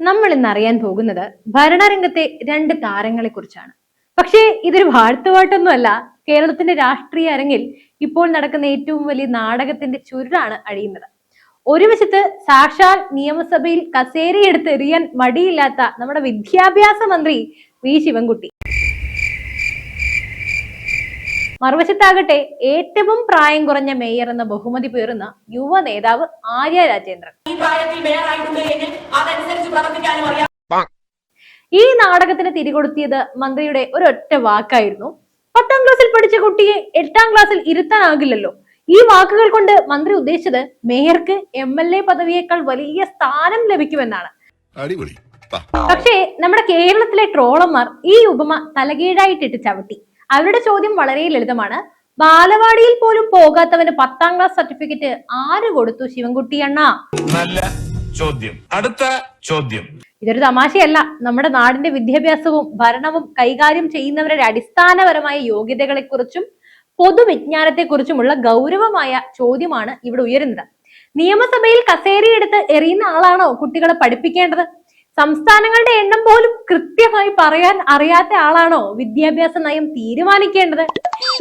നമ്മൾ ഇന്ന് അറിയാൻ പോകുന്നത് ഭരണരംഗത്തെ രണ്ട് താരങ്ങളെ കുറിച്ചാണ് പക്ഷേ ഇതൊരു വാഴ്ത്തുപാട്ടൊന്നുമല്ല കേരളത്തിന്റെ രാഷ്ട്രീയ അരങ്ങിൽ ഇപ്പോൾ നടക്കുന്ന ഏറ്റവും വലിയ നാടകത്തിന്റെ ചുരുടാണ് അഴിയുന്നത്. ഒരു വശത്ത് സാക്ഷാൽ നിയമസഭയിൽ കസേരയെടുത്ത് എറിയാൻ മടിയില്ലാത്ത നമ്മുടെ വിദ്യാഭ്യാസ മന്ത്രി വി. ശിവൻകുട്ടി. മറുവശത്താകട്ടെ ഏറ്റവും പ്രായം കുറഞ്ഞ മേയർ എന്ന ബഹുമതി പേറുന്ന യുവ നേതാവ് ആര്യ രാജേന്ദ്രൻ. ഈ നാടകത്തിന് തിരികൊടുത്തിയത് മന്ത്രിയുടെ ഒരൊറ്റ വാക്കായിരുന്നു. പത്താം ക്ലാസ്സിൽ പഠിച്ച കുട്ടിയെ എട്ടാം ക്ലാസ്സിൽ ഇരുത്താനാകില്ലല്ലോ. ഈ വാക്കുകൾ കൊണ്ട് മന്ത്രി ഉദ്ദേശിച്ചത് മേയർക്ക് എം എൽ എ പദവിയേക്കാൾ വലിയ സ്ഥാനം ലഭിക്കുമെന്നാണ്. അടിപൊളി. പക്ഷേ നമ്മുടെ കേരളത്തിലെ ട്രോളന്മാർ ഈ ഉപമ തലകീഴായിട്ടിട്ട് ചവിട്ടി. അവരുടെ ചോദ്യം വളരെ ലളിതമാണ്. ബാലവാടിയിൽ പോലും പോകാത്തവന് പത്താം ക്ലാസ് സർട്ടിഫിക്കറ്റ് ആര് കൊടുത്തു ശിവൻകുട്ടി അണ്ണ? നല്ല ചോദ്യം. അടുത്ത ചോദ്യം. ഇതൊരു തമാശയല്ല. നമ്മുടെ നാടിന്റെ വിദ്യാഭ്യാസവും ഭരണവും കൈകാര്യം ചെയ്യുന്നവരുടെ അടിസ്ഥാനപരമായ യോഗ്യതകളെക്കുറിച്ചും പൊതുവിജ്ഞാനത്തെക്കുറിച്ചുമുള്ള ഗൗരവമായ ചോദ്യമാണ് ഇവിടെ ഉയരുന്നത്. നിയമസഭയിൽ കസേരയെടുത്ത് എറിയുന്ന ആളാണോ കുട്ടികളെ പഠിപ്പിക്കേണ്ടത്? സംസ്ഥാനങ്ങളുടെ എണ്ണം പോലും കൃത്യമായി പറയാൻ അറിയാത്ത ആളാണോ വിദ്യാഭ്യാസ നയം തീരുമാനിക്കേണ്ടത്?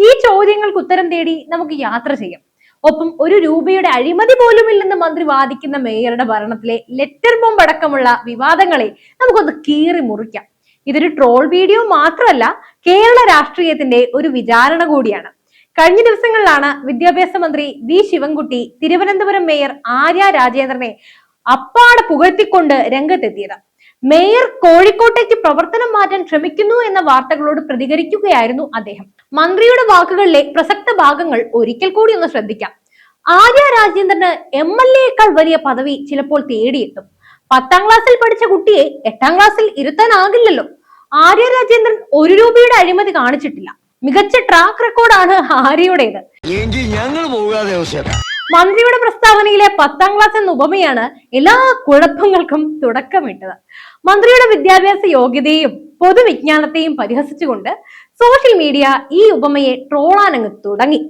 ഈ ചോദ്യങ്ങൾക്ക് ഉത്തരം തേടി നമുക്ക് യാത്ര ചെയ്യാം. ഒപ്പം ഒരു രൂപയുടെ അഴിമതി പോലും ഇല്ലെന്ന് മന്ത്രി വാദിക്കുന്ന മേയറുടെ ഭരണത്തിലെ ലെറ്റർ ബോംബ് അടക്കമുള്ള വിവാദങ്ങളെ നമുക്കൊന്ന് കീറി മുറിക്കാം. ഇതൊരു ട്രോൾ വീഡിയോ മാത്രമല്ല കേരള രാഷ്ട്രീയത്തിന്റെ ഒരു വിചാരണ കൂടിയാണ്. കഴിഞ്ഞ ദിവസങ്ങളിലാണ് വിദ്യാഭ്യാസ മന്ത്രി വി ശിവൻകുട്ടി തിരുവനന്തപുരം മേയർ ആര്യ രാജേന്ദ്രനെ അപ്പാടെ പുകഴ്ത്തിക്കൊണ്ട് രംഗത്തെത്തിയത്. മേയർ കോഴിക്കോട്ടേക്ക് പ്രവർത്തനം മാറ്റാൻ ശ്രമിക്കുന്നു എന്ന വാർത്തകളോട് പ്രതികരിക്കുകയായിരുന്നു അദ്ദേഹം. മന്ത്രിയുടെ വാക്കുകളിലെ പ്രസക്ത ഭാഗങ്ങൾ ഒരിക്കൽ കൂടി ഒന്ന് ശ്രദ്ധിക്കാം. ആര്യ രാജേന്ദ്രന് എം എൽ എക്കാൾ വലിയ പദവി ചിലപ്പോൾ തേടിയെത്തും. പത്താം ക്ലാസ്സിൽ പഠിച്ച കുട്ടിയെ എട്ടാം ക്ലാസ്സിൽ ഇരുത്താനാകില്ലല്ലോ. ആര്യ രാജേന്ദ്രൻ ഒരു രൂപയുടെ അഴിമതി കാണിച്ചിട്ടില്ല. മികച്ച ട്രാക്ക് റെക്കോർഡാണ് ആര്യയുടേത്. ഞങ്ങൾ പോകാതെ മന്ത്രിയുടെ പ്രസ്താവനയിലെ പത്താം ക്ലാസ് എന്ന ഉപമയാണ് എല്ലാ കുഴപ്പങ്ങൾക്കും തുടക്കമിട്ടത്. മന്ത്രിയുടെ വിദ്യാഭ്യാസ യോഗ്യതയും പൊതുവിജ്ഞാനത്തെയും പരിഹസിച്ചുകൊണ്ട് സോഷ്യൽ മീഡിയ ഈ ഉപമയെ ട്രോളാനങ്ങ് തുടങ്ങി.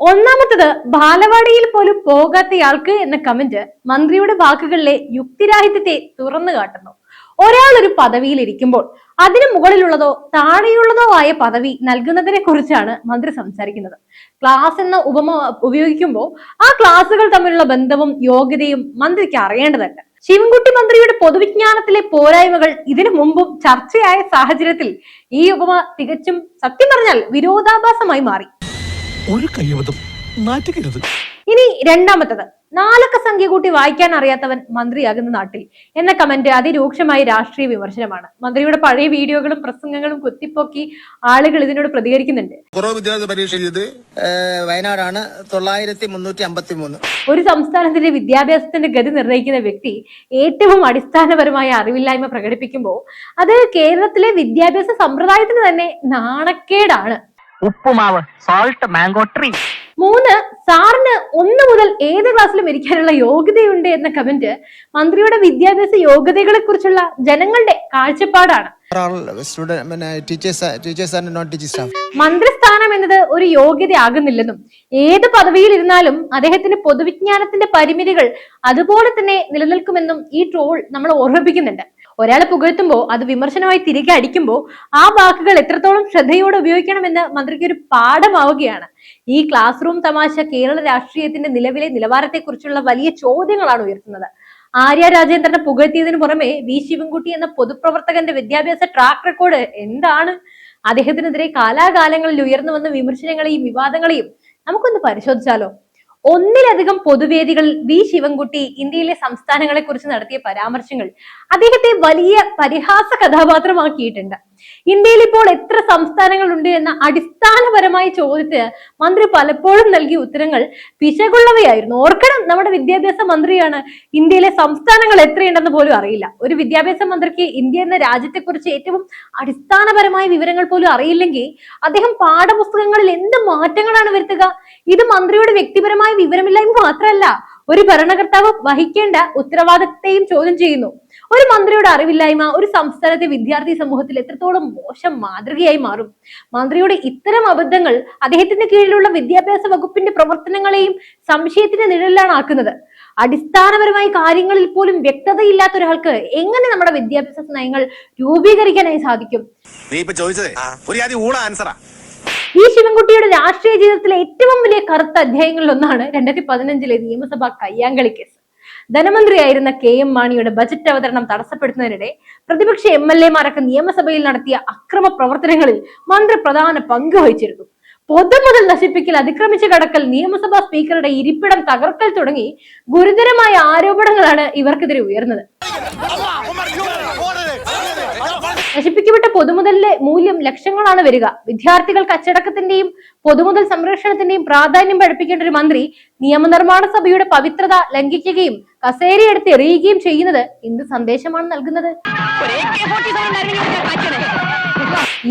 ഒന്നാമത്തത് ബാലവാടിയിൽ പോലും പോകാത്തയാൾക്ക് എന്ന കമന്റ് മന്ത്രിയുടെ വാക്കുകളിലെ യുക്തിരാഹിത്യത്തെ തുറന്നു കാട്ടുന്നു. ഒരാൾ ഒരു പദവിയിൽ ഇരിക്കുമ്പോൾ അതിനു മുകളിലുള്ളതോ താഴെയുള്ളതോ ആയ പദവി നൽകുന്നതിനെ കുറിച്ചാണ് മന്ത്രി സംസാരിക്കുന്നത്. ക്ലാസ് എന്ന ഉപമ ഉപയോഗിക്കുമ്പോൾ ആ ക്ലാസുകൾ തമ്മിലുള്ള ബന്ധവും യോഗ്യതയും മന്ത്രിക്ക് അറിയേണ്ടതുണ്ട്. ശിവൻകുട്ടി മന്ത്രിയുടെ പൊതുവിജ്ഞാനത്തിലെ പോരായ്മകൾ ഇതിനു മുമ്പും ചർച്ചയായ സാഹചര്യത്തിൽ ഈ ഉപമ തികച്ചും സത്യം പറഞ്ഞാൽ വിരോധാഭാസമായി മാറി. ഒരു കയ്യബദ്ധം നാറ്റുകരുത്. ഇനി രണ്ടാമത്തത്. നാലക്ക സംഖ്യ കൂട്ടി വായിക്കാൻ അറിയാത്തവൻ മന്ത്രിയാകുന്ന നാട്ടിൽ. എന്ന കമന്റ് അതിരൂക്ഷമായ രാഷ്ട്രീയ വിമർശനമാണ്. മന്ത്രിയുടെ പഴയ വീഡിയോകളും പ്രസംഗങ്ങളും കുത്തിപ്പൊക്കി ആളുകൾ ഇതിനോട് പ്രതികരിക്കുന്നുണ്ട്. വയനാടാണ് തൊള്ളായിരത്തി മുന്നൂറ്റി അമ്പത്തി മൂന്ന് ഒരു സംസ്ഥാനത്തിന്റെ വിദ്യാഭ്യാസത്തിന്റെ ഗതി നിർണയിക്കുന്ന വ്യക്തി ഏറ്റവും അടിസ്ഥാനപരമായ അറിവില്ലായ്മ പ്രകടിപ്പിക്കുമ്പോൾ അത് കേരളത്തിലെ വിദ്യാഭ്യാസ സമ്പ്രദായത്തിന് തന്നെ നാണക്കേടാണ്. ഉപ്പുമാവ് സോൾട്ട് മാംഗോ ട്രീ മൂന്ന് സാറിന് ഒന്ന് മുതൽ ഏത് ക്ലാസ്സിലും ഇരിക്കാനുള്ള യോഗ്യതയുണ്ട് എന്ന കമന്റ് മന്ത്രിയുടെ വിദ്യാഭ്യാസ യോഗ്യതകളെ കുറിച്ചുള്ള ജനങ്ങളുടെ കാഴ്ചപ്പാടാണ്. മന്ത്രിസ്ഥാനം എന്നത് ഒരു യോഗ്യതയാകുന്നില്ലെന്നും ഏത് പദവിയിൽ ഇരുന്നാലും അദ്ദേഹത്തിന്റെ പൊതുവിജ്ഞാനത്തിന്റെ പരിമിതികൾ അതുപോലെ തന്നെ നിലനിൽക്കുമെന്നും ഈ ട്രോൾ നമ്മൾ ഓർമ്മിപ്പിക്കുന്നുണ്ട്. ഒരാളെ പുകഴ്ത്തുമ്പോൾ അത് വിമർശനമായി തിരികെ അടിക്കുമ്പോൾ ആ വാക്കുകൾ എത്രത്തോളം ശ്രദ്ധയോടെ ഉപയോഗിക്കണമെന്ന് മന്ത്രിക്ക് ഒരു പാഠമാവുകയാണ്. ഈ ക്ലാസ് റൂം തമാശ കേരള രാഷ്ട്രീയത്തിന്റെ നിലവിലെ നിലവാരത്തെക്കുറിച്ചുള്ള വലിയ ചോദ്യങ്ങളാണ് ഉയർത്തുന്നത്. ആര്യ രാജേന്ദ്രനെ പുകഴ്ത്തിയതിനു പുറമെ വി ശിവൻകുട്ടി എന്ന പൊതുപ്രവർത്തകന്റെ വിദ്യാഭ്യാസ ട്രാക്ക് റെക്കോർഡ് എന്താണ്? അദ്ദേഹത്തിനെതിരെ കാലാകാലങ്ങളിൽ ഉയർന്നു വന്ന വിമർശനങ്ങളെയും വിവാദങ്ങളെയും നമുക്കൊന്ന് പരിശോധിച്ചാലോ? ഒന്നിലധികം പൊതുവേദികളിൽ വി ശിവൻകുട്ടി ഇന്ത്യയിലെ സംസ്ഥാനങ്ങളെ കുറിച്ച് നടത്തിയ പരാമർശങ്ങൾ അദ്ദേഹത്തെ വലിയ പരിഹാസ കഥാപാത്രമാക്കിയിട്ടുണ്ട്. ഇന്ത്യയിൽ ഇപ്പോൾ എത്ര സംസ്ഥാനങ്ങളുണ്ട് എന്ന അടിസ്ഥാനപരമായ ചോദ്യത്തിന് മന്ത്രി പലപ്പോഴും നൽകിയ ഉത്തരങ്ങൾ പിശകുള്ളവയായിരുന്നു ഓർക്കണം നമ്മുടെ വിദ്യാഭ്യാസ മന്ത്രിയാണ് ഇന്ത്യയിലെ സംസ്ഥാനങ്ങൾ എത്രയുണ്ടെന്ന് പോലും അറിയില്ല. ഒരു വിദ്യാഭ്യാസ മന്ത്രിക്ക് ഇന്ത്യ എന്ന രാജ്യത്തെക്കുറിച്ച് ഏറ്റവും അടിസ്ഥാനപരമായ വിവരങ്ങൾ പോലും അറിയില്ലെങ്കിൽ അദ്ദേഹം പാഠപുസ്തകങ്ങളിൽ എന്ത് മാറ്റങ്ങളാണ് വരുത്തുക? ഇത് മന്ത്രിയുടെ വ്യക്തിപരമായ വിവരമില്ലായ്മ മാത്രമല്ല ഒരു ഭരണകർത്താവ് വഹിക്കേണ്ട ഉത്തരവാദിത്തത്തെയും ചോദ്യം ചെയ്യുന്നു. ഒരു മന്ത്രിയുടെ അറിവില്ലായ്മ ഒരു സംസ്ഥാനത്തെ വിദ്യാർത്ഥി സമൂഹത്തിൽ എത്രത്തോളം മോശം മാതൃകയായി മാറും? മന്ത്രിയുടെ ഇത്തരം അബദ്ധങ്ങൾ അദ്ദേഹത്തിന്റെ കീഴിലുള്ള വിദ്യാഭ്യാസ വകുപ്പിന്റെ പ്രവർത്തനങ്ങളെയും സംശയത്തിന്റെ നിഴലിലാണ് ആക്കുന്നത്. അടിസ്ഥാനപരമായ കാര്യങ്ങളിൽ പോലും വ്യക്തതയില്ലാത്ത ഒരാൾക്ക് എങ്ങനെ നമ്മുടെ വിദ്യാഭ്യാസ നയങ്ങൾ രൂപീകരിക്കാനായി സാധിക്കും? നീ ഇപ്പൊ ചോദിച്ചതേ? ഒരു ആൻസറാ ഈ ശിവൻകുട്ടിയുടെ രാഷ്ട്രീയ ജീവിതത്തിലെ ഏറ്റവും വലിയ കറുത്ത അധ്യായങ്ങളിൽ ഒന്നാണ് രണ്ടായിരത്തി പതിനഞ്ചിലെ നിയമസഭാ കയ്യാങ്കളി കേസ്. ധനമന്ത്രിയായിരുന്ന കെ എം മാണിയുടെ ബജറ്റ് അവതരണം തടസ്സപ്പെടുത്തുന്നതിനിടെ പ്രതിപക്ഷ എം എൽ എമാരൊക്കെ നിയമസഭയിൽ നടത്തിയ അക്രമ പ്രവർത്തനങ്ങളിൽ മന്ത്രി പ്രധാന പങ്ക് വഹിച്ചിരുന്നു. പൊതുമുതൽ നശിപ്പിക്കൽ അതിക്രമിച്ച കടക്കൽ നിയമസഭാ സ്പീക്കറുടെ ഇരിപ്പിടം തകർക്കൽ തുടങ്ങി ഗുരുതരമായ ആരോപണങ്ങളാണ് ഇവർക്കെതിരെ ഉയർന്നത്. നശിപ്പിക്കപ്പെട്ട പൊതുമുതലിന്റെ മൂല്യം ലക്ഷങ്ങളാണ് വരിക. വിദ്യാർത്ഥികൾ അച്ചടക്കത്തിന്റെയും പൊതുമുതൽ സംരക്ഷണത്തിന്റെയും പ്രാധാന്യം പഠിപ്പിക്കേണ്ട ഒരു മന്ത്രി നിയമനിർമ്മാണ സഭയുടെ പവിത്രത ലംഘിക്കുകയും കസേരയെടുത്ത് എറിയുകയും ചെയ്യുന്നത് എന്ത് സന്ദേശമാണ് നൽകുന്നത്?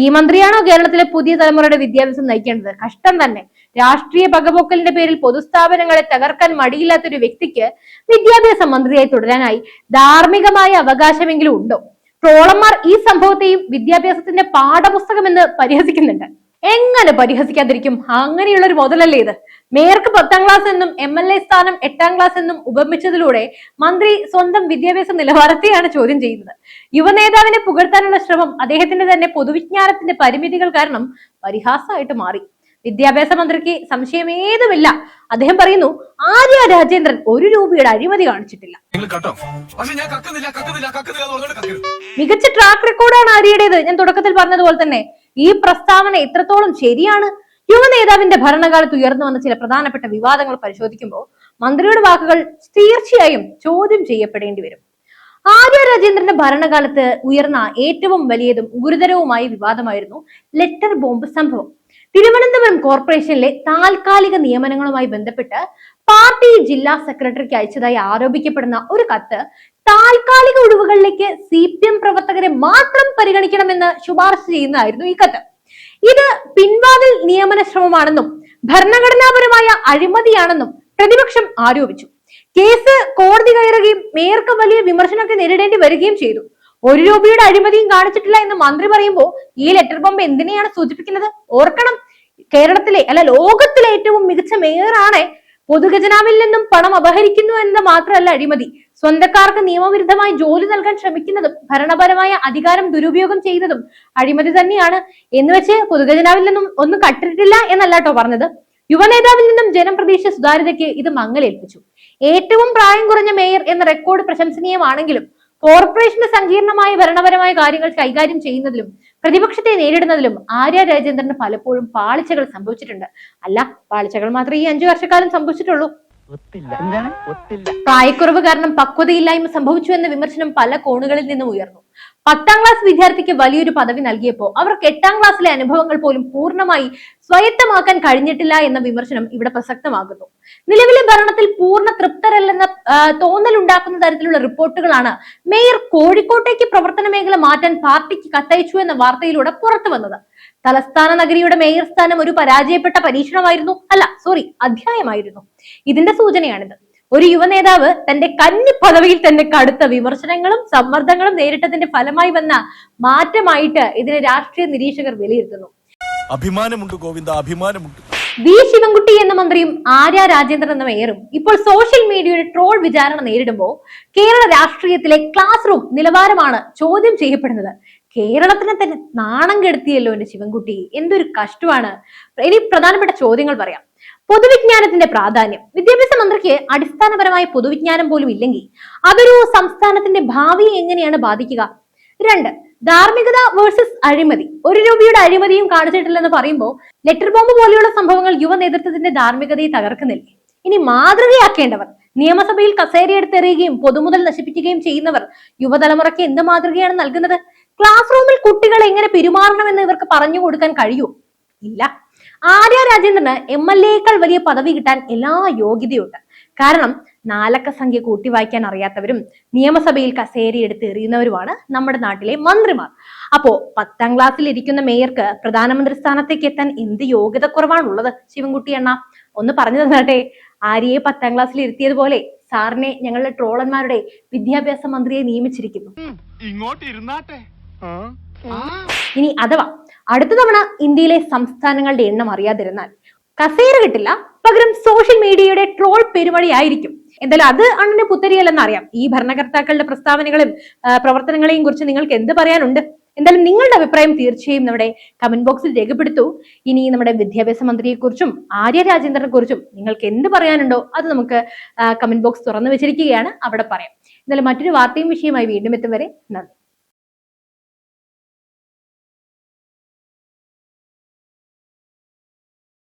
ഈ മന്ത്രിയാണോ കേരളത്തിലെ പുതിയ തലമുറയുടെ വിദ്യാഭ്യാസം നയിക്കേണ്ടത്? കഷ്ടം തന്നെ. രാഷ്ട്രീയ പകപോക്കലിന്റെ പേരിൽ പൊതുസ്ഥാപനങ്ങളെ തകർക്കാൻ മടിയില്ലാത്ത ഒരു വ്യക്തിക്ക് വിദ്യാഭ്യാസ മന്ത്രിയായി തുടരാനായി ധാർമ്മികമായ അവകാശമെങ്കിലും ഉണ്ടോ? ട്രോളന്മാർ ഈ സംഭവത്തെയും വിദ്യാഭ്യാസത്തിന്റെ പാഠപുസ്തകം എന്ന് പരിഹസിക്കുന്നുണ്ട്. എങ്ങനെ പരിഹസിക്കാതിരിക്കും? അങ്ങനെയുള്ള ഒരു മുതലല്ലേ ഇത്. മേയർക്ക് പത്താം ക്ലാസ് എന്നും എം എൽ എ സ്ഥാനം എട്ടാം ക്ലാസ് എന്നും ഉപമിച്ചതിലൂടെ മന്ത്രി സ്വന്തം വിദ്യാഭ്യാസ നിലവാരത്തെയാണ് ചോദ്യം ചെയ്യുന്നത്. യുവനേതാവിനെ പുകഴ്ത്താനുള്ള ശ്രമം അദ്ദേഹത്തിന്റെ തന്നെ പൊതുവിജ്ഞാനത്തിന്റെ പരിമിതികൾ കാരണം പരിഹാസമായിട്ട് മാറി. വിദ്യാഭ്യാസ മന്ത്രിക്ക് സംശയം സംശയമേതുമില്ല. അദ്ദേഹം പറയുന്നു ആര്യ രാജേന്ദ്രൻ ഒരു രൂപയുടെ അഴിമതി കാണിച്ചിട്ടില്ല. മികച്ച ട്രാക്ക് റെക്കോർഡാണ് ആര്യയുടേത്. ഞാൻ തുടക്കത്തിൽ പറഞ്ഞതുപോലെ തന്നെ ഈ പ്രസ്താവന എത്രത്തോളം ശരിയാണ്? യുവ നേതാവിന്റെ ഭരണകാലത്ത് ഉയർന്നു വന്ന ചില പ്രധാനപ്പെട്ട വിവാദങ്ങൾ പരിശോധിക്കുമ്പോൾ മന്ത്രിയുടെ വാക്കുകൾ തീർച്ചയായും ചോദ്യം ചെയ്യപ്പെടേണ്ടി വരും. ആര്യ രാജേന്ദ്രന്റെ ഭരണകാലത്ത് ഉയർന്ന ഏറ്റവും വലിയതും ഗുരുതരവുമായ വിവാദമായിരുന്നു ലെറ്റർ ബോംബ് സംഭവം. തിരുവനന്തപുരം കോർപ്പറേഷനിലെ താൽക്കാലിക നിയമനങ്ങളുമായി ബന്ധപ്പെട്ട് പാർട്ടി ജില്ലാ സെക്രട്ടറിക്ക് അയച്ചതായി ആരോപിക്കപ്പെടുന്ന ഒരു കത്ത് താൽക്കാലിക ഒഴിവുകളിലേക്ക് സി പി എം പ്രവർത്തകരെ മാത്രം പരിഗണിക്കണമെന്ന് ശുപാർശ ചെയ്യുന്നതായിരുന്നു ഈ കത്ത്. ഇത് പിൻവാതിൽ നിയമന ശ്രമമാണെന്നും ഭരണഘടനാപരമായ അഴിമതിയാണെന്നും പ്രതിപക്ഷം ആരോപിച്ചു. കേസ് കോടതി കയറുകയും മേയർക്ക് വലിയ വിമർശനമൊക്കെ നേരിടേണ്ടി വരികയും ചെയ്തു. ഒരു രൂപയുടെ അഴിമതിയും കാണിച്ചിട്ടില്ല എന്ന് മന്ത്രി പറയുമ്പോൾ ഈ ലെറ്റർ ബോംബ് എന്തിനെയാണ് സൂചിപ്പിക്കുന്നത്? ഓർക്കണം. കേരളത്തിലെ അല്ല ലോകത്തിലെ ഏറ്റവും മികച്ച മേയറാണ് പൊതുഖജനാവിൽ നിന്നും പണം അപഹരിക്കുന്നു എന്നത് മാത്രമല്ല അഴിമതി. സ്വന്തക്കാർക്ക് നിയമവിരുദ്ധമായി ജോലി നൽകാൻ ശ്രമിക്കുന്നതും ഭരണപരമായ അധികാരം ദുരുപയോഗം ചെയ്യുന്നതും അഴിമതി തന്നെയാണ്. എന്ന് വെച്ച് പൊതുഖജനാവിൽ നിന്നും ഒന്നും കട്ടിട്ടില്ല എന്നല്ല കേട്ടോ പറഞ്ഞത്. യുവനേതാവിൽ നിന്നും ജനം പ്രതീക്ഷ സുതാര്യതയ്ക്ക് ഇത് മങ്ങലേൽപ്പിച്ചു. ഏറ്റവും പ്രായം കുറഞ്ഞ മേയർ എന്ന റെക്കോർഡ് പ്രശംസനീയമാണെങ്കിലും കോർപ്പറേഷന്റെ സങ്കീർണമായ ഭരണപരമായ കാര്യങ്ങൾ കൈകാര്യം ചെയ്യുന്നതിലും പ്രതിപക്ഷത്തെ നേരിടുന്നതിലും ആര്യ രാജേന്ദ്രന് പലപ്പോഴും പാളിച്ചകൾ സംഭവിച്ചിട്ടുണ്ട്. അല്ല പാളിച്ചകൾ മാത്രമേ ഈ അഞ്ചു വർഷക്കാലം സംഭവിച്ചിട്ടുള്ളൂ. പ്രായക്കുറവ് കാരണം പക്വതയില്ലായ്മ സംഭവിച്ചു എന്ന വിമർശനം പല കോണുകളിൽ നിന്നും ഉയർന്നു. പത്താം ക്ലാസ് വിദ്യാർത്ഥിക്ക് വലിയൊരു പദവി നൽകിയപ്പോൾ അവർക്ക് എട്ടാം ക്ലാസ്സിലെ അനുഭവങ്ങൾ പോലും പൂർണമായി സ്വയത്തമാക്കാൻ കഴിഞ്ഞിട്ടില്ല എന്ന വിമർശനം ഇവിടെ പ്രസക്തമാകുന്നു. നിലവിലെ ഭരണത്തിൽ പൂർണ തൃപ്തരല്ലെന്ന തോന്നലുണ്ടാക്കുന്ന തരത്തിലുള്ള റിപ്പോർട്ടുകളാണ് മേയർ കോഴിക്കോട്ടേക്ക് പ്രവർത്തന മേഖല മാറ്റാൻ പാർട്ടിക്ക് കത്തയച്ചു എന്ന വാർത്തയിലൂടെ പുറത്തു വന്നത്. തലസ്ഥാന നഗരിയുടെ മേയർ സ്ഥാനം ഒരു പരാജയപ്പെട്ട പരീക്ഷണമായിരുന്നു. അല്ല സോറി അധ്യായമായിരുന്നു. ഇതിന്റെ സൂചനയാണിത്. ഒരു യുവനേതാവ് തന്റെ കന്നി പദവിയിൽ തന്നെ കടുത്ത വിമർശനങ്ങളും സമ്മർദ്ദങ്ങളും നേരിട്ടതിന്റെ ഫലമായി വന്ന മാറ്റമായിട്ട് ഇതിനെ രാഷ്ട്രീയ നിരീക്ഷകർ വിലയിരുത്തുന്നു. അഭിമാനമുണ്ട് ഗോവിന്ദ അഭിമാനമുണ്ട്. വി ശിവൻകുട്ടി എന്ന മന്ത്രിയും ആര്യ രാജേന്ദ്രൻ എന്ന മേയറും ഇപ്പോൾ സോഷ്യൽ മീഡിയയുടെ ട്രോൾ വിചാരണ നേരിടുമ്പോൾ കേരള രാഷ്ട്രീയത്തിലെ ക്ലാസ് റൂം നിലവാരമാണ് ചോദ്യം ചെയ്യപ്പെടുന്നത്. കേരളത്തിനെ തന്നെ നാണം കെടുത്തിയല്ലോ എന്റെ ശിവൻകുട്ടി. എന്തൊരു കഷ്ടമാണ്. ഇനി പ്രധാനപ്പെട്ട ചോദ്യങ്ങൾ പറയാം. പൊതുവിജ്ഞാനത്തിന്റെ പ്രാധാന്യം. വിദ്യാഭ്യാസ മന്ത്രിക്ക് അടിസ്ഥാനപരമായ പൊതുവിജ്ഞാനം പോലും ഇല്ലെങ്കിൽ അതൊരു സംസ്ഥാനത്തിന്റെ ഭാവിയെ എങ്ങനെയാണ് ബാധിക്കുക? രണ്ട് ധാർമ്മികത വേഴ്സസ് അഴിമതി. ഒരു രൂപയുടെ അഴിമതിയും കാണിച്ചിട്ടില്ലെന്ന് പറയുമ്പോൾ ലെറ്റർ ബോംബ് പോലെയുള്ള സംഭവങ്ങൾ യുവ നേതൃത്വത്തിന്റെ ധാർമ്മികതയെ തകർക്കുന്നില്ലേ? ഇനി മാതൃകയാക്കേണ്ടവർ നിയമസഭയിൽ കസേരയെടുത്തെറിയുകയും പൊതുമുതൽ നശിപ്പിക്കുകയും ചെയ്യുന്നവർ യുവതലമുറയ്ക്ക് എന്ത് മാതൃകയാണ് നൽകുന്നത്? ക്ലാസ് റൂമിൽ കുട്ടികൾ എങ്ങനെ പെരുമാറണമെന്ന് ഇവർക്ക് പറഞ്ഞു കൊടുക്കാൻ കഴിയൂ ഇല്ല. ആര്യ രാജേന്ദ്രന് എം എൽ എക്കാൾ വലിയ പദവി കിട്ടാൻ എല്ലാ യോഗ്യതയുണ്ട്. കാരണം നാലക്ക സംഖ്യ കൂട്ടി വായിക്കാൻ അറിയാത്തവരും നിയമസഭയിൽ കസേരി എടുത്ത് എറിയുന്നവരുമാണ് നമ്മുടെ നാട്ടിലെ മന്ത്രിമാർ. അപ്പോ പത്താം ക്ലാസ്സിൽ ഇരിക്കുന്ന മേയർക്ക് പ്രധാനമന്ത്രി സ്ഥാനത്തേക്ക് എത്താൻ എന്ത് യോഗ്യത കുറവാണുള്ളത്? ശിവൻകുട്ടി എണ്ണ ഒന്ന് പറഞ്ഞു തന്നാട്ടെ. ആര്യയെ പത്താം ക്ലാസ്സിൽ ഇരുത്തിയതുപോലെ സാറിനെ ഞങ്ങളുടെ ട്രോളന്മാരുടെ വിദ്യാഭ്യാസ മന്ത്രിയെ നിയമിച്ചിരിക്കുന്നു. ഇങ്ങോട്ട് ഇരുന്നാട്ടെ. ഇനി അഥവാ അടുത്ത തവണ ഇന്ത്യയിലെ സംസ്ഥാനങ്ങളുടെ എണ്ണം അറിയാതിരുന്നാൽ കസേര കിട്ടില്ല പകരം സോഷ്യൽ മീഡിയയുടെ ട്രോൾ പെരുമഴയായിരിക്കും എന്തായാലും അത് അണ്ണന് പുത്തരിയല്ലെന്ന് അറിയാം. ഈ ഭരണകർത്താക്കളുടെ പ്രസ്താവനകളും പ്രവർത്തനങ്ങളെയും കുറിച്ച് നിങ്ങൾക്ക് എന്ത് പറയാനുണ്ട്? എന്തായാലും നിങ്ങളുടെ അഭിപ്രായം തീർച്ചയായും നമ്മുടെ കമന്റ് ബോക്സിൽ രേഖപ്പെടുത്തൂ. ഇനി നമ്മുടെ വിദ്യാഭ്യാസ മന്ത്രിയെ കുറിച്ചും ആര്യ രാജേന്ദ്രനെ കുറിച്ചും നിങ്ങൾക്ക് എന്ത് പറയാനുണ്ടോ അത് നമുക്ക് കമന്റ് ബോക്സ് തുറന്നു വെച്ചിരിക്കുകയാണ്. അവിടെ പറയാം. എന്തായാലും മറ്റൊരു വാർത്തയും വിഷയമായി വീണ്ടും എത്തും വരെ നന്ദി.